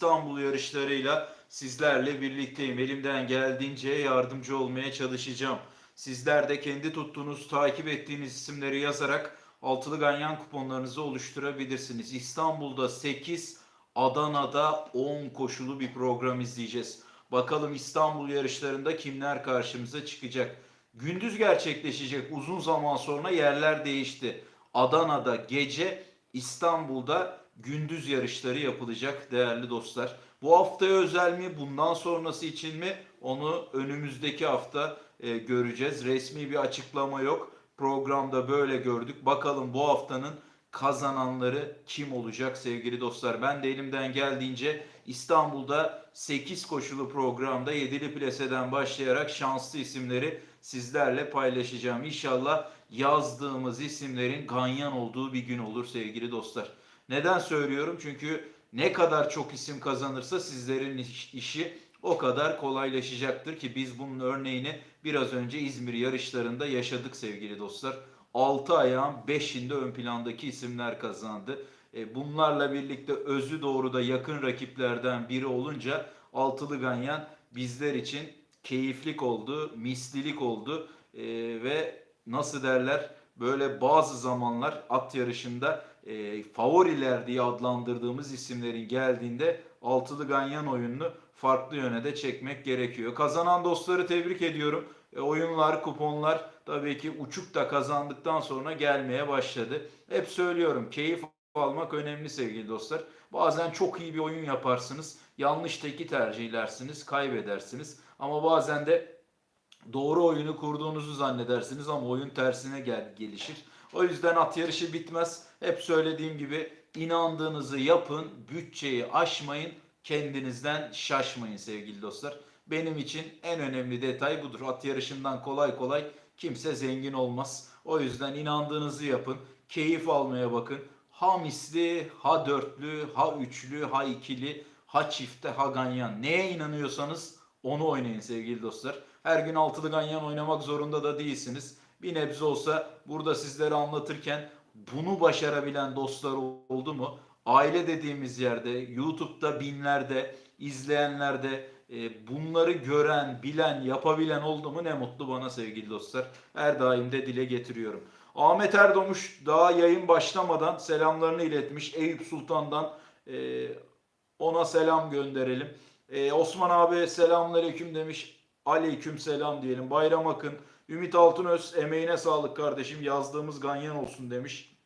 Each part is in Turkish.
İstanbul yarışlarıyla sizlerle birlikteyim. Elimden geldiğince yardımcı olmaya çalışacağım. Sizler de kendi tuttuğunuz, takip ettiğiniz isimleri yazarak altılı ganyan kuponlarınızı oluşturabilirsiniz. İstanbul'da 8, Adana'da 10 koşulu bir program izleyeceğiz. Bakalım İstanbul yarışlarında kimler karşımıza çıkacak? Gündüz gerçekleşecek uzun zaman sonra yerler değişti. Adana'da gece, İstanbul'da gündüz yarışları yapılacak değerli dostlar. Bu haftaya özel mi, bundan sonrası için mi onu önümüzdeki hafta e, göreceğiz. Resmi bir açıklama yok. Programda böyle gördük. Bakalım bu haftanın kazananları kim olacak sevgili dostlar. Ben de elimden geldiğince İstanbul'da 8 koşulu programda 7'li plaseden başlayarak şanslı isimleri sizlerle paylaşacağım. İnşallah yazdığımız isimlerin ganyan olduğu bir gün olur sevgili dostlar. Neden söylüyorum? Çünkü ne kadar çok isim kazanırsa sizlerin iş- işi o kadar kolaylaşacaktır ki biz bunun örneğini biraz önce İzmir yarışlarında yaşadık sevgili dostlar. 6 ayağın 5'inde ön plandaki isimler kazandı. E, bunlarla birlikte özü doğruda yakın rakiplerden biri olunca altılı ganyan bizler için keyiflik oldu, mislilik oldu E, ve nasıl derler böyle bazı zamanlar at yarışında e, favoriler diye adlandırdığımız isimlerin geldiğinde altılı ganyan oyununu farklı yöne de çekmek gerekiyor. Kazanan dostları tebrik ediyorum. E, oyunlar, kuponlar tabii ki uçuk da kazandıktan sonra gelmeye başladı. Hep söylüyorum keyif almak önemli sevgili dostlar. Bazen çok iyi bir oyun yaparsınız. Yanlış teki tercihlersiniz, kaybedersiniz. Ama bazen de doğru oyunu kurduğunuzu zannedersiniz ama oyun tersine gel gelişir. O yüzden at yarışı bitmez. Hep söylediğim gibi inandığınızı yapın, bütçeyi aşmayın, kendinizden şaşmayın sevgili dostlar. Benim için en önemli detay budur. At yarışından kolay kolay kimse zengin olmaz. O yüzden inandığınızı yapın, keyif almaya bakın. Ha misli, ha dörtlü, ha üçlü, ha ikili, ha çifte, ha ganyan. Neye inanıyorsanız onu oynayın sevgili dostlar. Her gün altılı ganyan oynamak zorunda da değilsiniz. Bir nebze olsa burada sizlere anlatırken bunu başarabilen dostlar oldu mu? Aile dediğimiz yerde, YouTube'da binlerde, izleyenlerde e, bunları gören, bilen, yapabilen oldu mu ne mutlu bana sevgili dostlar. Her daim de dile getiriyorum. Ahmet Erdomuş daha yayın başlamadan selamlarını iletmiş. Eyüp Sultan'dan e, ona selam gönderelim. E, Osman abi selamünaleyküm demiş. Aleyküm selam diyelim. Bayram Akın, Ümit Altınöz emeğine sağlık kardeşim. Yazdığımız ganyan olsun demiş.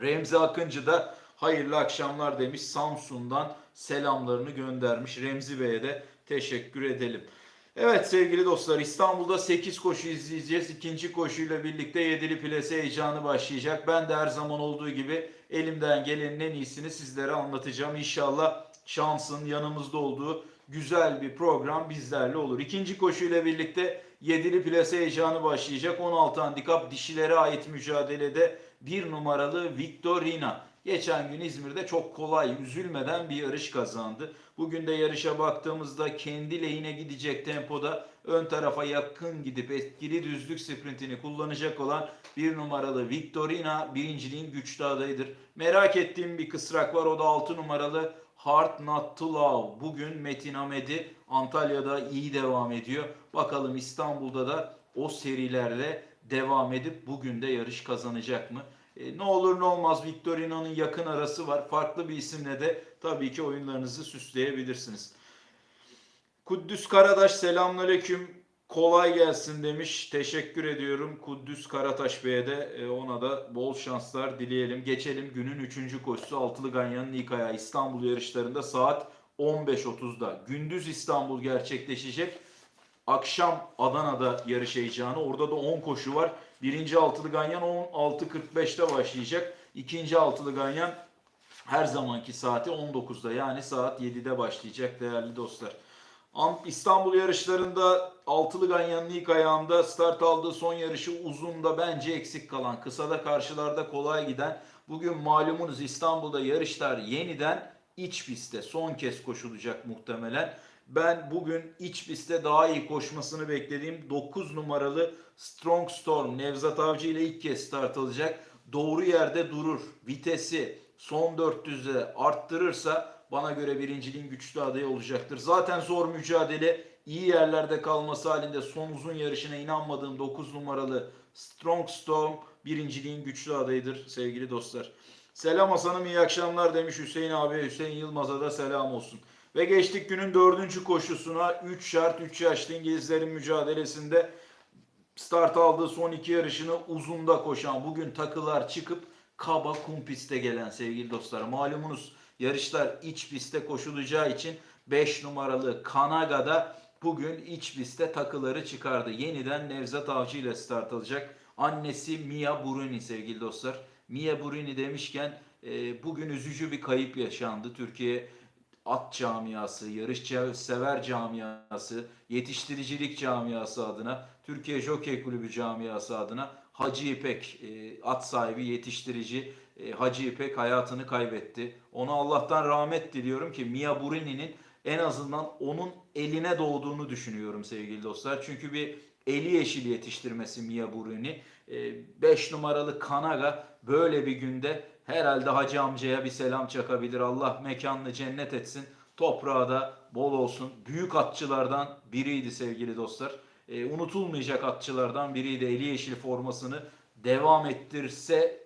Remzi Akıncı da hayırlı akşamlar demiş. Samsun'dan selamlarını göndermiş. Remzi Bey'e de teşekkür edelim. Evet sevgili dostlar İstanbul'da 8 koşu izleyeceğiz. İkinci koşuyla birlikte 7'li plase heyecanı başlayacak. Ben de her zaman olduğu gibi elimden gelenin en iyisini sizlere anlatacağım. İnşallah şansın yanımızda olduğu güzel bir program bizlerle olur. İkinci koşuyla birlikte 7'li plase heyecanı başlayacak. 16 handikap dişilere ait mücadelede bir numaralı Victorina. Geçen gün İzmir'de çok kolay, üzülmeden bir yarış kazandı. Bugün de yarışa baktığımızda kendi lehine gidecek tempoda ön tarafa yakın gidip etkili düzlük sprintini kullanacak olan bir numaralı Victorina birinciliğin güçlü adayıdır. Merak ettiğim bir kısrak var o da 6 numaralı Hard Not To Love. Bugün Metin Hamedi Antalya'da iyi devam ediyor. Bakalım İstanbul'da da o serilerle devam edip bugün de yarış kazanacak mı? E, ne olur ne olmaz Victorina'nın yakın arası var. Farklı bir isimle de tabii ki oyunlarınızı süsleyebilirsiniz. Kuddüs Karadaş selamünaleyküm. Kolay gelsin demiş. Teşekkür ediyorum Kuddüs Karataş Bey'e de e, ona da bol şanslar dileyelim. Geçelim günün 3. koşusu Altılı Ganyan'ın ilk ayağı İstanbul yarışlarında saat 15.30'da. Gündüz İstanbul gerçekleşecek. Akşam Adana'da yarış heyecanı. Orada da 10 koşu var. Birinci altılı ganyan 16.45'te başlayacak. İkinci altılı ganyan her zamanki saati 19'da yani saat 7'de başlayacak değerli dostlar. An- İstanbul yarışlarında altılı ganyanın ilk ayağında start aldığı son yarışı uzunda bence eksik kalan, kısada karşılarda kolay giden. Bugün malumunuz İstanbul'da yarışlar yeniden iç pistte son kez koşulacak muhtemelen. Ben bugün iç pistte daha iyi koşmasını beklediğim 9 numaralı Strong Storm Nevzat Avcı ile ilk kez start alacak. Doğru yerde durur. Vitesi son 400'e arttırırsa bana göre birinciliğin güçlü adayı olacaktır. Zaten zor mücadele iyi yerlerde kalması halinde son uzun yarışına inanmadığım 9 numaralı Strong Storm birinciliğin güçlü adayıdır sevgili dostlar. Selam Hasan'ım iyi akşamlar demiş Hüseyin abi. Hüseyin Yılmaz'a da selam olsun. Ve geçtik günün dördüncü koşusuna 3 şart 3 yaşlı İngilizlerin mücadelesinde start aldığı son iki yarışını uzunda koşan bugün takılar çıkıp kaba kum piste gelen sevgili dostlar. Malumunuz yarışlar iç pistte koşulacağı için 5 numaralı Kanaga'da bugün iç pistte takıları çıkardı. Yeniden Nevzat Avcı ile start alacak. Annesi Mia Bruni sevgili dostlar. Mia Bruni demişken e, bugün üzücü bir kayıp yaşandı. Türkiye at camiası, yarış sever camiası, yetiştiricilik camiası adına, Türkiye Jockey Kulübü camiası adına Hacı İpek, e, at sahibi, yetiştirici e, Hacı İpek hayatını kaybetti. Ona Allah'tan rahmet diliyorum ki Mia Burini'nin en azından onun eline doğduğunu düşünüyorum sevgili dostlar. Çünkü bir eli yeşil yetiştirmesi Mia Burini. 5 numaralı Kanaga böyle bir günde herhalde hacı amcaya bir selam çakabilir. Allah mekanını cennet etsin. Toprağı da bol olsun. Büyük atçılardan biriydi sevgili dostlar. E, unutulmayacak atçılardan biriydi. Eli yeşil formasını devam ettirse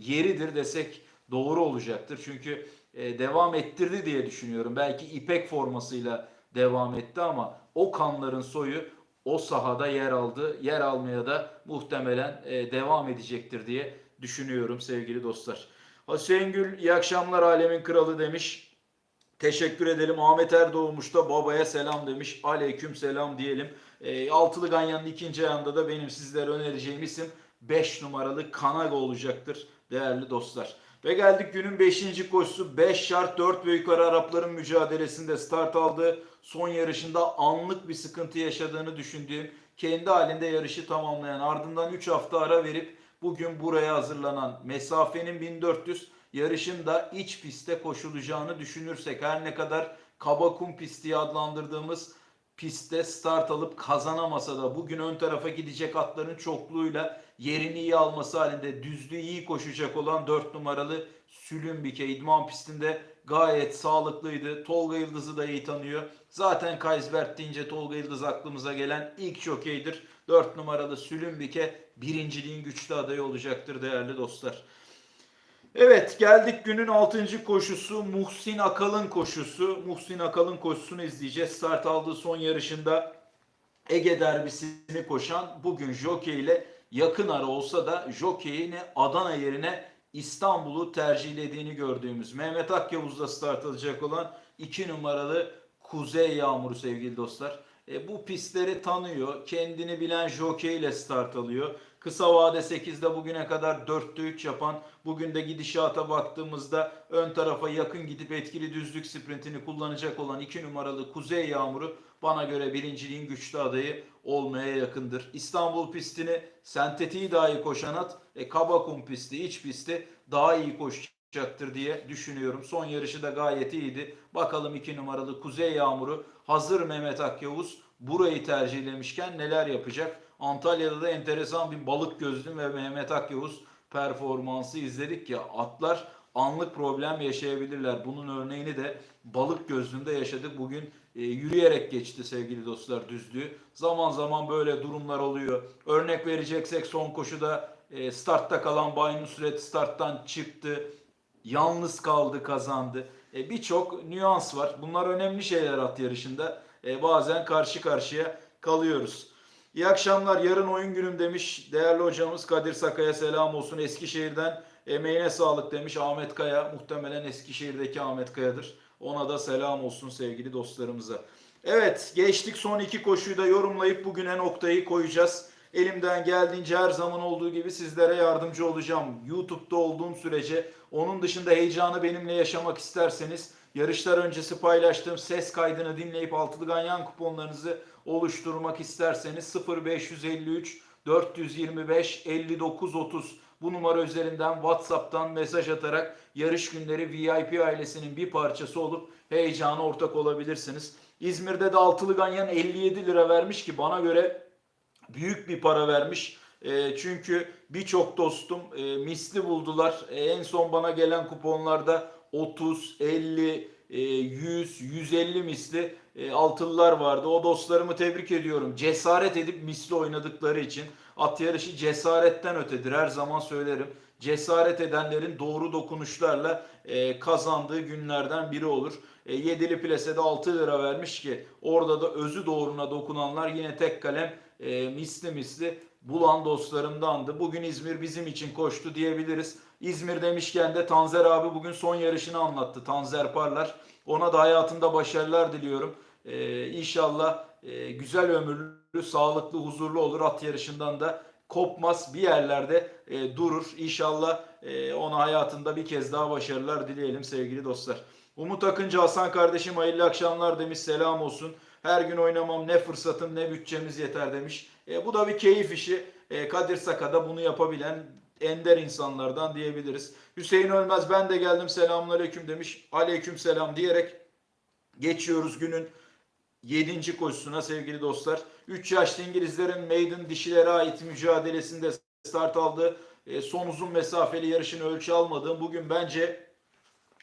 yeridir desek doğru olacaktır. Çünkü e, devam ettirdi diye düşünüyorum. Belki ipek formasıyla devam etti ama o kanların soyu o sahada yer aldı. Yer almaya da muhtemelen e, devam edecektir diye düşünüyorum sevgili dostlar. Hüseyin Gül iyi akşamlar alemin kralı demiş. Teşekkür edelim. Ahmet Erdoğmuş da babaya selam demiş. Aleyküm selam diyelim. E, altılı Ganyan'ın ikinci ayağında da benim sizlere önereceğim isim 5 numaralı Kanaga olacaktır değerli dostlar. Ve geldik günün 5. koşusu 5 şart 4 ve yukarı Arapların mücadelesinde start aldı. Son yarışında anlık bir sıkıntı yaşadığını düşündüğüm kendi halinde yarışı tamamlayan ardından 3 hafta ara verip bugün buraya hazırlanan mesafenin 1400 yarışın da iç pistte koşulacağını düşünürsek her ne kadar kaba kum pisti adlandırdığımız pistte start alıp kazanamasa da bugün ön tarafa gidecek atların çokluğuyla yerini iyi alması halinde düzlüğü iyi koşacak olan 4 numaralı Sülümbike idman pistinde gayet sağlıklıydı. Tolga Yıldız'ı da iyi tanıyor. Zaten Kaysbert deyince Tolga Yıldız aklımıza gelen ilk jokeydir. 4 numaralı Sülümbike birinciliğin güçlü adayı olacaktır değerli dostlar. Evet geldik günün 6. koşusu Muhsin Akalın koşusu. Muhsin Akalın koşusunu izleyeceğiz. Start aldığı son yarışında Ege derbisini koşan bugün jockey ile yakın ara olsa da jockeyini Adana yerine İstanbul'u tercihlediğini gördüğümüz Mehmet Akyavuz'da start alacak olan 2 numaralı Kuzey Yağmuru sevgili dostlar. E, bu pistleri tanıyor. Kendini bilen jockey ile start alıyor. Kısa vade 8'de bugüne kadar 4'te 3 yapan, bugün de gidişata baktığımızda ön tarafa yakın gidip etkili düzlük sprintini kullanacak olan 2 numaralı Kuzey Yağmuru bana göre birinciliğin güçlü adayı olmaya yakındır. İstanbul pistini sentetiği daha iyi koşan at, e, Kabakum pisti, iç pisti daha iyi koşacaktır diye düşünüyorum. Son yarışı da gayet iyiydi. Bakalım 2 numaralı Kuzey Yağmuru hazır Mehmet Akyavuz burayı tercihlemişken neler yapacak? Antalya'da da enteresan bir balık gözlüm ve Mehmet Akyavuz performansı izledik ya atlar anlık problem yaşayabilirler. Bunun örneğini de balık gözlüğünde yaşadık. Bugün e, yürüyerek geçti sevgili dostlar düzlüğü. Zaman zaman böyle durumlar oluyor. Örnek vereceksek son koşuda e, startta kalan Bay Nusret starttan çıktı. Yalnız kaldı kazandı. E, Birçok nüans var. Bunlar önemli şeyler at yarışında. E, bazen karşı karşıya kalıyoruz. İyi akşamlar. Yarın oyun günüm demiş. Değerli hocamız Kadir Sakaya selam olsun. Eskişehir'den emeğine sağlık demiş Ahmet Kaya. Muhtemelen Eskişehir'deki Ahmet Kaya'dır. Ona da selam olsun sevgili dostlarımıza. Evet geçtik son iki koşuyu da yorumlayıp bugüne noktayı koyacağız. Elimden geldiğince her zaman olduğu gibi sizlere yardımcı olacağım. YouTube'da olduğum sürece onun dışında heyecanı benimle yaşamak isterseniz yarışlar öncesi paylaştığım ses kaydını dinleyip altılı ganyan kuponlarınızı oluşturmak isterseniz 0553 425 59 30 bu numara üzerinden WhatsApp'tan mesaj atarak yarış günleri VIP ailesinin bir parçası olup heyecana ortak olabilirsiniz. İzmir'de de altılı ganyan 57 lira vermiş ki bana göre büyük bir para vermiş. E, çünkü birçok dostum e, misli buldular. E, en son bana gelen kuponlarda 30, 50, e, 100, 150 misli e, altılılar vardı. O dostlarımı tebrik ediyorum. Cesaret edip misli oynadıkları için. At yarışı cesaretten ötedir. Her zaman söylerim. Cesaret edenlerin doğru dokunuşlarla e, kazandığı günlerden biri olur. E, yedili plesede 6 lira vermiş ki orada da özü doğruna dokunanlar yine tek kalem e, misli misli bulan dostlarımdandı. Bugün İzmir bizim için koştu diyebiliriz. İzmir demişken de Tanzer abi bugün son yarışını anlattı. Tanzer Parlar. Ona da hayatında başarılar diliyorum. Ee, inşallah e, güzel ömürlü, sağlıklı, huzurlu olur. At yarışından da kopmaz bir yerlerde e, durur. İnşallah e, ona hayatında bir kez daha başarılar dileyelim sevgili dostlar. Umut Akıncı Hasan kardeşim hayırlı akşamlar demiş selam olsun. Her gün oynamam ne fırsatım ne bütçemiz yeter demiş. E, bu da bir keyif işi. E, Kadir Saka'da bunu yapabilen ender insanlardan diyebiliriz. Hüseyin Ölmez ben de geldim selamünaleyküm demiş. Aleyküm selam diyerek geçiyoruz günün 7. koşusuna sevgili dostlar. 3 yaşlı İngilizlerin maiden dişilere ait mücadelesinde start aldı. E, son uzun mesafeli yarışını ölçü almadığım bugün bence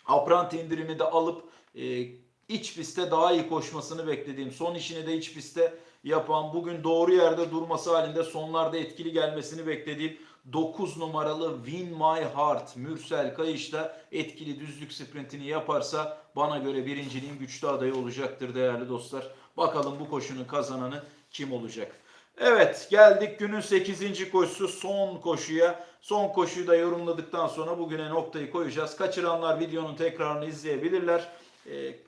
apranti indirimini de alıp e, iç pistte daha iyi koşmasını beklediğim, son işini de iç pistte yapan, bugün doğru yerde durması halinde sonlarda etkili gelmesini beklediğim 9 numaralı Win My Heart Mürsel Kayış'ta etkili düzlük sprintini yaparsa bana göre birinciliğin güçlü adayı olacaktır değerli dostlar. Bakalım bu koşunun kazananı kim olacak? Evet geldik günün 8. koşusu son koşuya. Son koşuyu da yorumladıktan sonra bugüne noktayı koyacağız. Kaçıranlar videonun tekrarını izleyebilirler. Ee,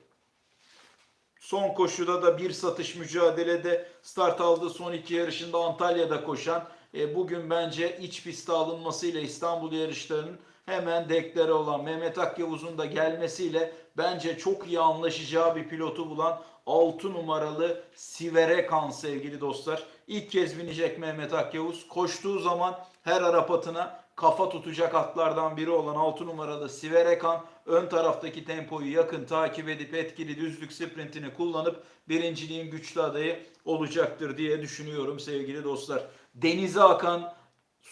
Son koşuda da bir satış mücadelede start aldığı son iki yarışında Antalya'da koşan e, bugün bence iç piste alınmasıyla İstanbul yarışlarının hemen deklare olan Mehmet Akyavuz'un da gelmesiyle bence çok iyi anlaşacağı bir pilotu bulan 6 numaralı Siverekan sevgili dostlar. İlk kez binecek Mehmet Akyavuz. Koştuğu zaman her Arap atına kafa tutacak atlardan biri olan 6 numaralı Siverekan ön taraftaki tempoyu yakın takip edip etkili düzlük sprintini kullanıp birinciliğin güçlü adayı olacaktır diye düşünüyorum sevgili dostlar. Denize akan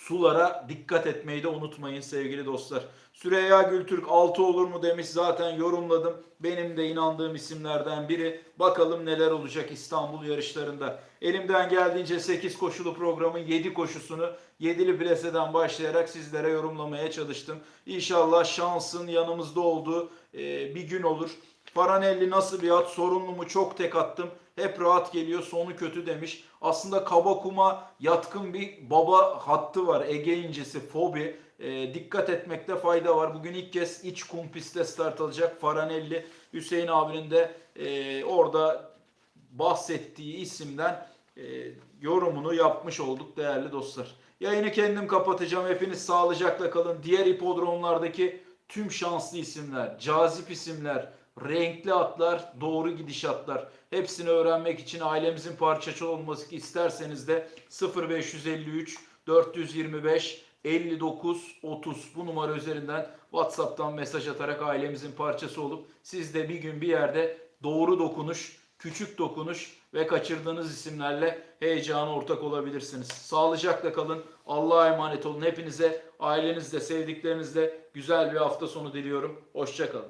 sulara dikkat etmeyi de unutmayın sevgili dostlar. Süreyya Gültürk 6 olur mu demiş zaten yorumladım. Benim de inandığım isimlerden biri. Bakalım neler olacak İstanbul yarışlarında. Elimden geldiğince 8 koşulu programın 7 koşusunu 7'li pleseden başlayarak sizlere yorumlamaya çalıştım. İnşallah şansın yanımızda olduğu e, bir gün olur. Faranelli nasıl bir at? Sorunlu mu? Çok tek attım. Hep rahat geliyor. Sonu kötü demiş. Aslında kaba kuma yatkın bir baba hattı var. Ege incisi Fobi. E, dikkat etmekte fayda var. Bugün ilk kez iç kum pistte start alacak Faranelli. Hüseyin abinin de e, orada bahsettiği isimden e, yorumunu yapmış olduk değerli dostlar. Yayını kendim kapatacağım. Hepiniz sağlıcakla kalın. Diğer hipodromlardaki tüm şanslı isimler, cazip isimler, renkli atlar, doğru gidişatlar. Hepsini öğrenmek için ailemizin parçası olması isterseniz de 0553 425 59 30 bu numara üzerinden WhatsApp'tan mesaj atarak ailemizin parçası olup siz de bir gün bir yerde doğru dokunuş, küçük dokunuş ve kaçırdığınız isimlerle heyecana ortak olabilirsiniz. Sağlıcakla kalın. Allah'a emanet olun. Hepinize ailenizle, sevdiklerinizle güzel bir hafta sonu diliyorum. Hoşçakalın.